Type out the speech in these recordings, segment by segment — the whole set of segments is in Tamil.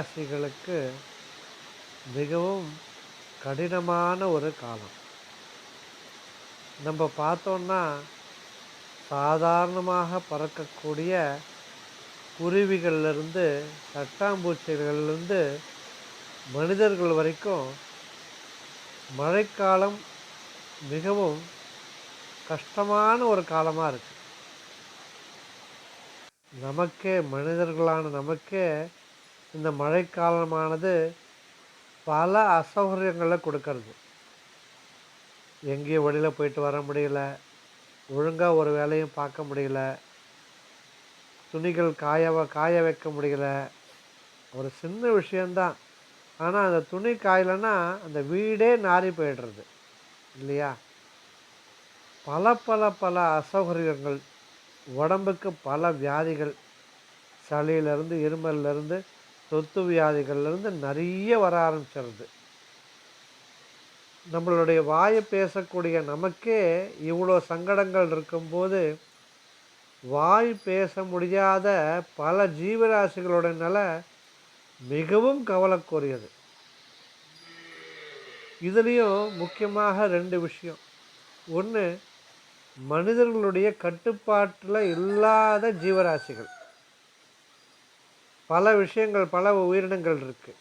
ஜீவராசிகளுக்கு மிகவும் கடினமான ஒரு காலம். நம்ம பார்த்தோன்னா சாதாரணமாக பறக்கக்கூடிய குருவிகள்லேருந்து தட்டாம்பூச்சிகள்லேருந்து மனிதர்கள் வரைக்கும் மழைக்காலம் மிகவும் கஷ்டமான ஒரு காலமாக இருக்குது நமக்கே மனிதர்களான நமக்கே இந்த மழைக்காலமானது பல அசௌகரியங்களை கொடுக்கறது. எங்கேயும் வெளியில் போயிட்டு வர முடியல. ஒழுங்காக ஒரு வேலையும் பார்க்க முடியல. துணிகள் காய காய வைக்க முடியல. ஒரு சின்ன விஷயந்தான் ஆனால் அந்த துணி காயலைன்னா அந்த வீடே நாறி போயிடுறது. இல்லையா? பல பல பல அசௌகரியங்கள். உடம்புக்கு பல வியாதிகள். சளியிலேருந்து இருமல்லேருந்து தொத்து வியாதிகள்லேருந்து நிறைய வர ஆரம்பிச்சிருது. நம்மளுடைய வாயை பேசக்கூடிய நமக்கே இவ்வளோ சங்கடங்கள் இருக்கும்போது வாய் பேச முடியாத பல ஜீவராசிகளோட நிலை மிகவும் கவலைக்குரியது. இதுலேயும் முக்கியமாக ரெண்டு விஷயம். ஒன்று மனிதர்களுடைய கட்டுப்பாட்டில் இல்லாத ஜீவராசிகள். பல விஷயங்கள் பல உயிரினங்கள் இருக்குது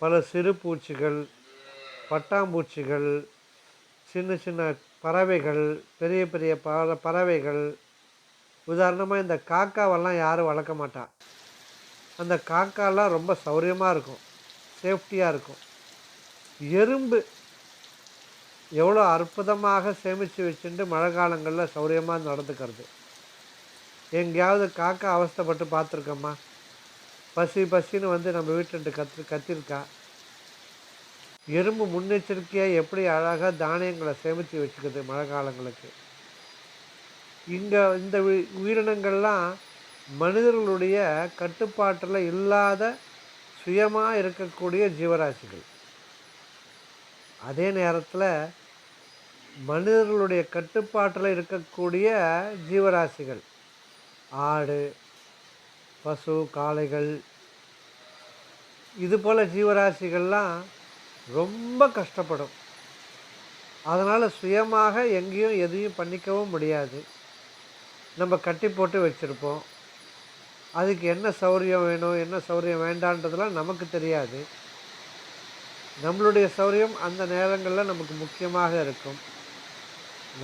பல சிறு பூச்சிகள் பட்டாம்பூச்சிகள் சின்ன சின்ன பறவைகள் பெரிய பெரிய பற பறவைகள். உதாரணமாக இந்த காக்காவெல்லாம் யாரும் வளர்க்க மாட்டான் அந்த காக்காலாம் ரொம்ப சௌரியமாக இருக்கும். சேஃப்டியாக இருக்கும். எறும்பு எவ்வளோ அற்புதமாக சேமித்து வச்சுட்டு மழை காலங்களில் சௌரியமாக நடந்துக்கிறது. எங்கேயாவது காக்கா அவஸ்தைப்பட்டு பார்த்துருக்கோம்மா பசி பசின்னு வந்து நம்ம வீட்டு கத்து கத்திருக்கா? எறும்பு முன்னெச்சரிக்கையாக எப்படி அழகாக தானியங்களை சேமித்து வச்சுக்குது மழை காலங்களுக்கு? இங்கே இந்த உயிரினங்கள்லாம் மனிதர்களுடைய கட்டுப்பாட்டில் இல்லாத சுயமாக இருக்கக்கூடிய ஜீவராசிகள். அதே நேரத்தில் மனிதர்களுடைய கட்டுப்பாட்டில் இருக்கக்கூடிய ஜீவராசிகள். ஆடு பசு காளைகள் இது போல் ஜீவராசிகள்லாம் ரொம்ப கஷ்டப்படும். அதனால் சுயமாக எங்கேயும் எதையும் பண்ணிக்கவும் முடியாது. நம்ம கட்டி போட்டு வச்சுருப்போம். அதுக்கு என்ன சௌரியம் வேணும் என்ன சௌரியம் வேண்டான்றதெல்லாம் நமக்கு தெரியாது. நம்மளுடைய சௌரியம் அந்த நேரங்களில் நமக்கு முக்கியமாக இருக்கும்.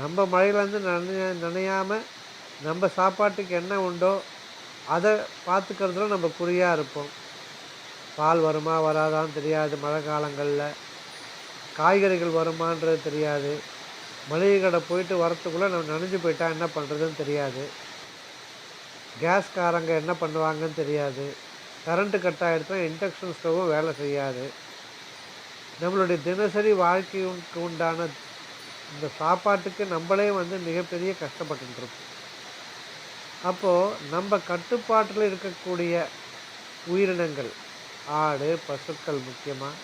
நம்ம மழையிலேருந்து நனைய நனையாமல் நம்ம சாப்பாட்டுக்கு என்ன உண்டோ அதை பார்த்துக்கிறதுல நம்ம குறியாக இருப்போம். பால் வருமா வராதான்னு தெரியாது மழை காலங்களில். காய்கறிகள் வருமான்றது தெரியாது. மளிகை கடை போயிட்டு வரத்துக்குள்ளே நம்ம நனைஞ்சு போயிட்டா என்ன பண்ணுறதுன்னு தெரியாது. கேஸ்காரங்க என்ன பண்ணுவாங்கன்னு தெரியாது. கரண்ட்டு கட் ஆகிடுச்சுன்னா இண்டக்ஷன் ஸ்டவ்வும் வேலை செய்யாது. நம்மளுடைய தினசரி வாழ்க்கைக்கு உண்டான இந்த சாப்பாட்டுக்கு நம்மளே வந்து மிகப்பெரிய கஷ்டப்பட்டுட்டு அப்போது நம்ம கட்டுப்பாட்டில் இருக்கக்கூடிய உயிரினங்கள் ஆடு பசுக்கள் முக்கியமாக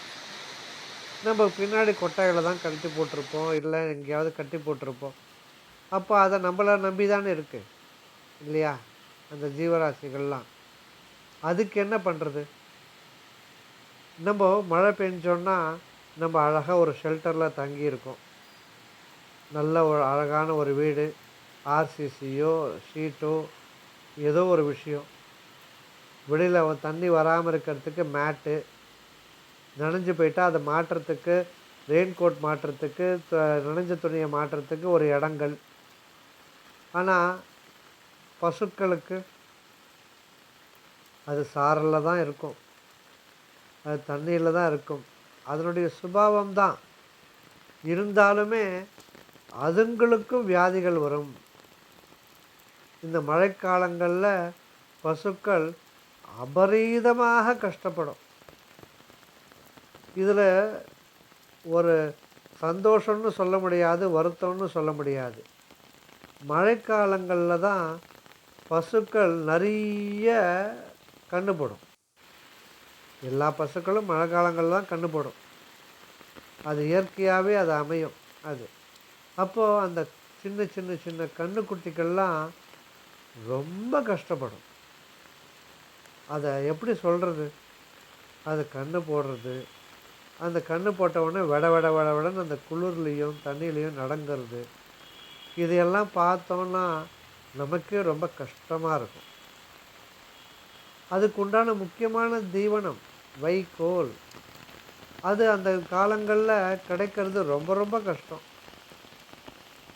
நம்ம பின்னாடி கொட்டாயில் தான் கட்டி போட்டிருப்போம் இல்லை எங்கேயாவது கட்டி போட்டிருப்போம். அப்போ அதை நம்மளை நம்பி தானே இருக்குது இல்லையா? அந்த ஜீவராசிகள்லாம். அதுக்கு என்ன பண்ணுறது நம்ம மழை பெஞ்சோன்னா நம்ம அழகாக ஒரு ஷெல்டரில் தங்கியிருக்கோம். நல்ல ஒரு அழகான ஒரு வீடு ஆர்சிசியோ ஷீட்டோ ஏதோ ஒரு விஷயம். வெளியில் தண்ணி வராமல் இருக்கிறதுக்கு மேட்டு. நனைஞ்சு போயிட்டால் அதை மாட்டுறதுக்கு ரெயின் கோட் மாட்டுறதுக்கு த- நனைஞ்ச துணியை மாட்டுறதுக்கு ஒரு இடங்கள். ஆனால் பசுக்களுக்கு அது சாரலில் தான் இருக்கும். அது தண்ணியில் தான் இருக்கும். அதனுடைய சுபாவம் தான் இருந்தாலுமே அதுங்களுக்கும் வியாதிகள் வரும். இந்த மழைக்காலங்களில் பசுக்கள் அபரீதமாக கஷ்டப்படும். இதில் ஒரு சந்தோஷம்னு சொல்ல முடியாது வருத்தம்னு சொல்ல முடியாது. மழைக்காலங்களில் தான் பசுக்கள் நிறைய கண்ணுபடும். எல்லா பசுக்களும் மழை காலங்களில் தான் கண்ணுபடும். அது இயற்கையாகவே அது அமையும் அது. அப்போது அந்த சின்ன சின்ன சின்ன கன்றுக்குட்டிகள்லாம் ரொம்ப கஷ்டப்படும். அதை எப்படி சொல்கிறது அது கன்று போடுறது. அந்த கன்று போட்டவுடனே விட வெட வெட வெட அந்த குளிர்லேயும் தண்ணியிலையும் நடங்கிறது. இதையெல்லாம் பார்த்தோன்னா நமக்கே ரொம்ப கஷ்டமாக இருக்கும். அதுக்கு உண்டான முக்கியமான தீவனம் வைக்கோல். அது அந்த காலங்களில் கிடைக்கிறது ரொம்ப ரொம்ப கஷ்டம்.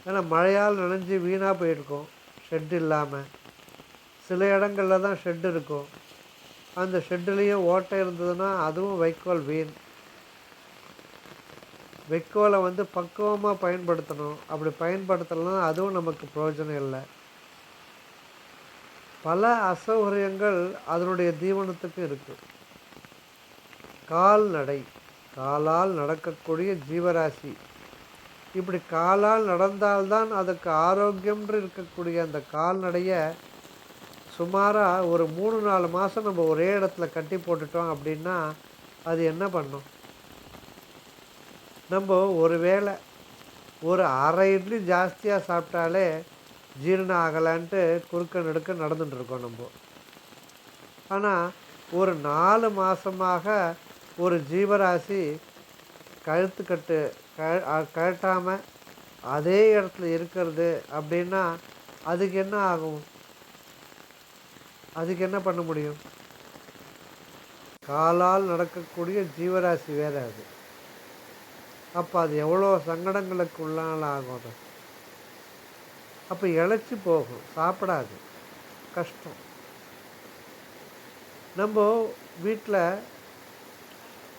ஏன்னா மழையால் நனைஞ்சு வீணாக போயிருக்கும். ஷெட் இல்லாமல் சில இடங்களில் தான் ஷெட் இருக்கும். அந்த ஷெட்டுலேயும் ஓட்டை இருந்ததுன்னா அதுவும் வைக்கோல் வீண். வைக்கோலை வந்து பக்குவமாக பயன்படுத்தணும். அப்படி பயன்படுத்தலாம் அதுவும் நமக்கு பிரயோஜனம் இல்லை. பல அசௌகரியங்கள் அதனுடைய தீவனத்துக்கு இருக்குது கால்நடை காலால் நடக்கக்கூடிய ஜீவராசி. இப்படி காலால் நடந்தால்தான் அதுக்கு ஆரோக்கியம்ன்ற இருக்கக்கூடிய அந்த கால்நடையை சுமாராக ஒரு மூணு நாலு மாதம் நம்ம ஒரே இடத்துல கட்டி போட்டுட்டோம் அப்படின்னா அது என்ன பண்ணும்? நம்ம ஒரு வேளை ஒரு அரை இட்லி ஜாஸ்தியாக சாப்பிட்டாலே ஜீரணம் ஆகலான்ட்டு குறுக்க நடுக்க நடந்துட்டுருக்கோம் நம்ம. ஆனால் ஒரு நாலு மாதமாக ஒரு ஜீவராசி கழுத்துக்கட்டு க கழட்டாமல் அதே இடத்துல இருக்கிறது அப்படின்னா அதுக்கு என்ன ஆகும்? அதுக்கு என்ன பண்ண முடியும்? காலால் நடக்கக்கூடிய ஜீவராசி வேறு அது. அப்போ அது எவ்வளோ சங்கடங்களுக்கு உள்ளால ஆகும் அது. அப்போ இழைச்சி போகும் சாப்பிடாது. கஷ்டம். நம்ம வீட்டில்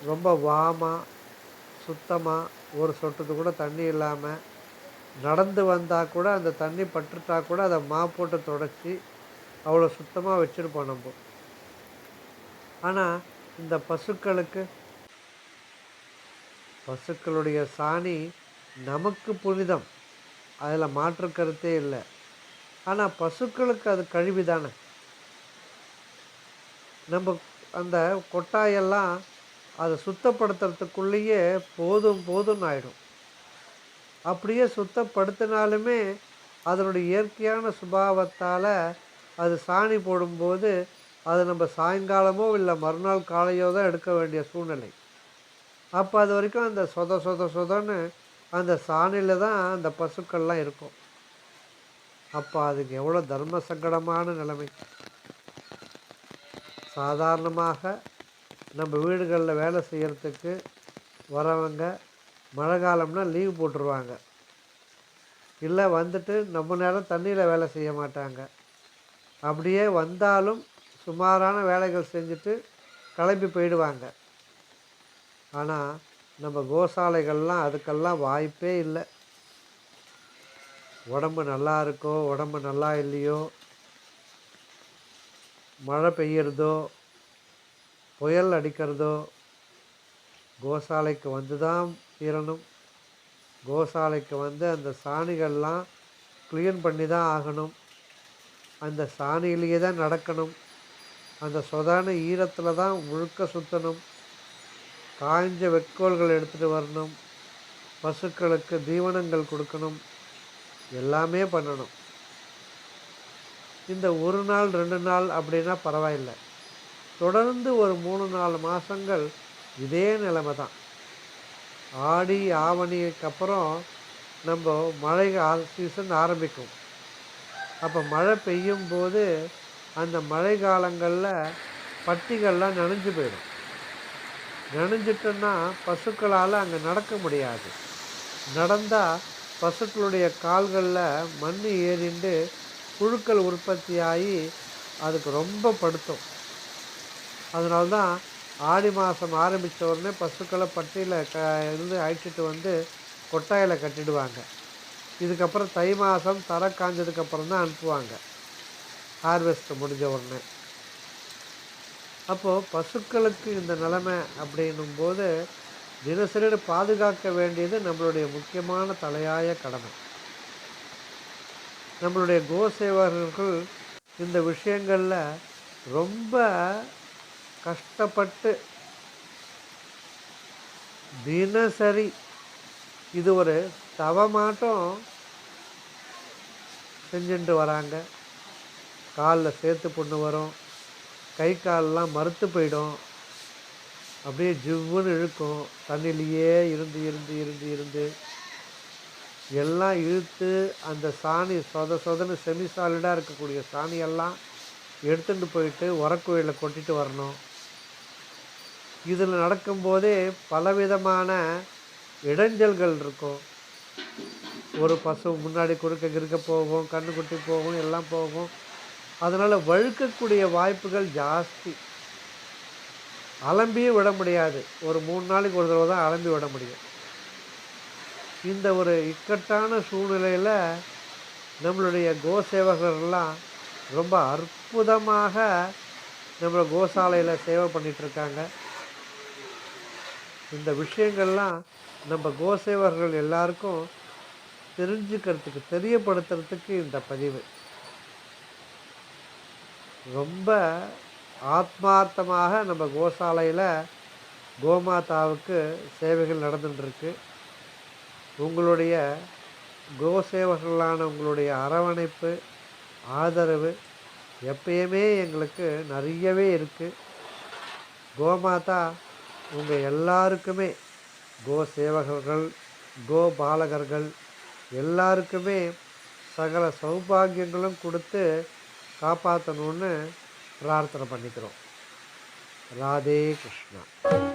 ரொம்ப வாமாக சுத்தமாக ஒரு சொட்டுக்கு கூட தண்ணி இல்லாமல் நடந்து வந்தால் கூட அந்த தண்ணி பட்டுட்டா கூட அதை மா போட்டு தொடச்சி அவ்வளோ சுத்தமாக வச்சுருப்போம் நம்ம. ஆனால் இந்த பசுக்களுக்கு பசுக்களுடைய சாணி நமக்கு புனிதம். அதில் மாற்று கருத்தே இல்லை. ஆனால் பசுக்களுக்கு அது கழிவு தானே நம்ம அந்த கொட்டாயெல்லாம் அதை சுத்தப்படுத்துறதுக்குள்ளேயே போதும் போதும்னு ஆகிடும் அப்படியே சுத்தப்படுத்தினாலுமே அதனுடைய இயற்கையான சுபாவத்தால் அது சாணி போடும்போது அது நம்ம சாயங்காலமோ இல்லை மறுநாள் காலையோ தான் எடுக்க வேண்டிய சூழ்நிலை. அப்போ அது வரைக்கும் அந்த சொத சொத சொதன்னு அந்த சாணியில் தான் அந்த பசுக்கள்லாம் இருக்கும். அப்போ அதுக்கு எவ்வளோ தர்ம சங்கடமான நிலைமை. சாதாரணமாக நம்ம வீடுகளில் வேலை செய்கிறதுக்கு வரவங்க மழை காலம்னா லீவ் போட்டுருவாங்க. இல்லை வந்துட்டு நம்ம நேரம் தண்ணியில் வேலை செய்ய மாட்டாங்க. அப்படியே வந்தாலும் சுமாரான வேலைகள் செஞ்சுட்டு கிளம்பி போயிடுவாங்க. ஆனால் நம்ம கோசாலைகள்லாம் அதுக்கெல்லாம் வாய்ப்பே இல்லை. உடம்பு நல்லா இருக்கோ உடம்பு நல்லா இல்லையோ மழை பெய்யறதோ புயல் அடிக்கிறதோ கோசாலைக்கு வந்து தான் தீரணும். கோசாலைக்கு வந்து அந்த சாணிகள்லாம் க்ளீன் பண்ணி தான் ஆகணும். அந்த சாணியிலேயே தான் நடக்கணும். அந்த சொதான ஈரத்தில் தான் முழுக்க சுற்றணும் காய்ஞ்ச வெட்கோள்கள் எடுத்துகிட்டு வரணும். பசுக்களுக்கு தீவனங்கள் கொடுக்கணும். எல்லாமே பண்ணணும். இந்த ஒரு நாள் ரெண்டு நாள் அப்படின்னா பரவாயில்லை. தொடர்ந்து ஒரு மூணு நாலு மாதங்கள் இதே நிலைமை தான் ஆடி ஆவணிக்கு அப்புறம் நம்ம மழை சீசன் ஆரம்பிக்கும். அப்போ மழை பெய்யும் போது அந்த மழை காலங்களில் பட்டிகள்லாம் நனைஞ்சு போயிடும். நனைஞ்சிட்டோன்னா பசுக்களால் அங்கே நடக்க முடியாது. நடந்தால் பசுக்களுடைய கால்களில் மண் ஏறிண்டு புழுக்கள் உற்பத்தியாகி அதுக்கு ரொம்ப படுத்தும். அதனால்தான் ஆடி மாதம் ஆரம்பித்த உடனே பசுக்களை பட்டியில் க இருந்து அழைச்சிட்டு வந்து கொட்டாயில் கட்டிடுவாங்க. இதுக்கப்புறம் தை மாதம் தர காஞ்சதுக்கப்புறம் தான் அனுப்புவாங்க. ஹார்வெஸ்ட் முடிஞ்ச உடனே. அப்போது பசுக்களுக்கு இந்த நிலமை அப்படின்னும் போது தினசரி பாதுகாக்க வேண்டியது நம்மளுடைய முக்கியமான தலையாய கடமை. நம்மளுடைய கோசேவர்கள் இந்த விஷயங்களில் ரொம்ப கஷ்டப்பட்டு தினசரி இது ஒரு தவமாட்டம் செஞ்சுட்டு வராங்க. காலில் சேர்த்து பொண்ணு வரும். கை காலெலாம் மறுத்து போயிடும். அப்படியே ஜிவ்வுன்னு இழுக்கும். தண்ணிலேயே இருந்து இருந்து இருந்து இருந்து எல்லாம் இழுத்து அந்த சாணி சொத சொதன்னு செமி சாலிடாக இருக்கக்கூடிய சாணியெல்லாம் எடுத்துகிட்டு போயிட்டு உரக்குழியில் கொட்டிட்டு வரணும். இதில் நடக்கும்போதே பலவிதமான இடைஞ்சல்கள் இருக்கும். ஒரு பசு முன்னாடி குறுக்க கிறுக்க போகும் கண்ணுக்குட்டி போகும் எல்லாம் போகும். அதனால் வழுக்கக்கூடிய வாய்ப்புகள் ஜாஸ்தி. அலம்பியும் விட முடியாது. ஒரு மூணு நாளைக்கு ஒரு தடவை தான் அலம்பி விட முடியும். இந்த ஒரு இக்கட்டான சூழ்நிலையில் நம்மளுடைய கோசேவகர்கள்லாம் ரொம்ப அற்புதமாக நம்மளை கோசாலையில் சேவை பண்ணிகிட்ருக்காங்க இந்த விஷயங்கள்லாம் நம்ம கோசேவர்கள் எல்லாருக்கும் தெரிஞ்சுக்கிறதுக்கு தெரியப்படுத்துறதுக்கு இந்த பதிவு. ரொம்ப ஆத்மார்த்தமாக நம்ம கோசாலையில் கோமாதாவுக்கு சேவைகள் நடந்துட்டுருக்கு உங்களுடைய கோசேவர்களான உங்களுடைய அரவணைப்பு ஆதரவு எப்பயுமே எங்களுக்கு நிறையவே இருக்குது கோமாதா உங்கள் எல்லாருக்குமே கோ சேவகர்கள் கோ பாலகர்கள் எல்லாருக்குமே சகல சௌபாகியங்களும் கொடுத்து காப்பாற்றணுன்னு பிரார்த்தனை பண்ணிக்கிறோம். ராதே கிருஷ்ணா.